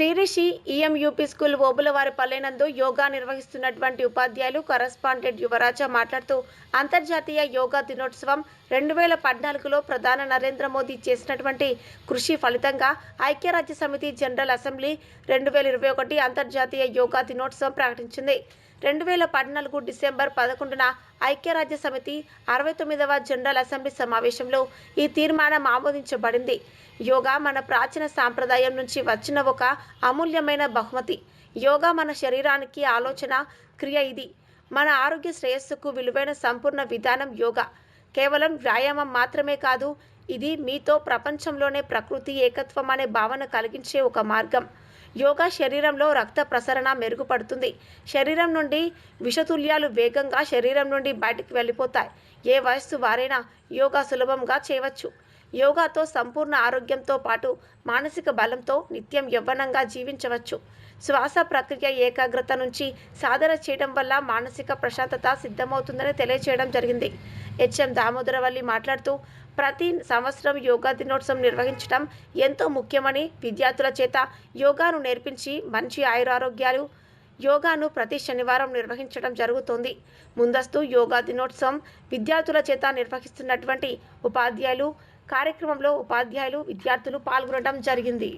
శ్రీరిషి ఈఎంయూపీ school Obulavari పల్లెనందు yoga నిర్వహిస్తున్నటువంటి ఉపాధ్యాయులు correspondent యువరాజ మాట్లాడుతూ అంతర్జాతీయ యోగా దినోత్సవం రెండు వేల పద్నాలుగులో ప్రధాన నరేంద్ర మోదీ చేసినటువంటి కృషి ఫలితంగా ఐక్యరాజ్య సమితి జనరల్ అసెంబ్లీ రెండు వేల ఇరవై ఒకటి అంతర్జాతీయ యోగా దినోత్సవం ప్రకటించింది. రెండు వేల పద్నాలుగు డిసెంబర్ పదకొండున ఐక్యరాజ్య సమితి అరవై తొమ్మిదవ జనరల్ అసెంబ్లీ సమావేశంలో ఈ తీర్మానం ఆమోదించబడింది. యోగా మన ప్రాచీన సాంప్రదాయం నుంచి వచ్చిన ఒక అమూల్యమైన బహుమతి. యోగా మన శరీరానికి ఆలోచన క్రియ ఇది. మన ఆరోగ్య శ్రేయస్సుకు విలువైన సంపూర్ణ విధానం యోగా. కేవలం వ్యాయామం మాత్రమే కాదు ఇది మీతో ప్రపంచంలోనే ప్రకృతి ఏకత్వం అనే భావన కలిగించే ఒక మార్గం. యోగా శరీరంలో రక్త ప్రసరణ మెరుగుపడుతుంది. శరీరం నుండి విషతుల్యాలు వేగంగా శరీరం నుండి బయటకు వెళ్ళిపోతాయి. ఏ వయస్సు వారైనా యోగా సులభంగా చేయవచ్చు. యోగాతో సంపూర్ణ ఆరోగ్యంతో పాటు మానసిక బలంతో నిత్యం యవ్వనంగా జీవించవచ్చు. శ్వాస ప్రక్రియ ఏకాగ్రత నుంచి సాధన చేయడం వల్ల మానసిక ప్రశాంతత సిద్ధమవుతుందని తెలియజేయడం జరిగింది. హెచ్ఎం దామోదరవల్లి మాట్లాడుతూ ప్రతి సంవత్సరం యోగా దినోత్సవం నిర్వహించడం ఎంతో ముఖ్యమని విద్యార్థుల చేత యోగాను నేర్పించి మంచి ఆయురారోగ్యాలు యోగాను ప్రతి శనివారం నిర్వహించడం జరుగుతోంది. ముందస్తు యోగా దినోత్సవం విద్యార్థుల చేత నిర్వహిస్తున్నటువంటి ఉపాధ్యాయులు కార్యక్రమంలో ఉపాధ్యాయులు విద్యార్థులు పాల్గొనడం జరిగింది.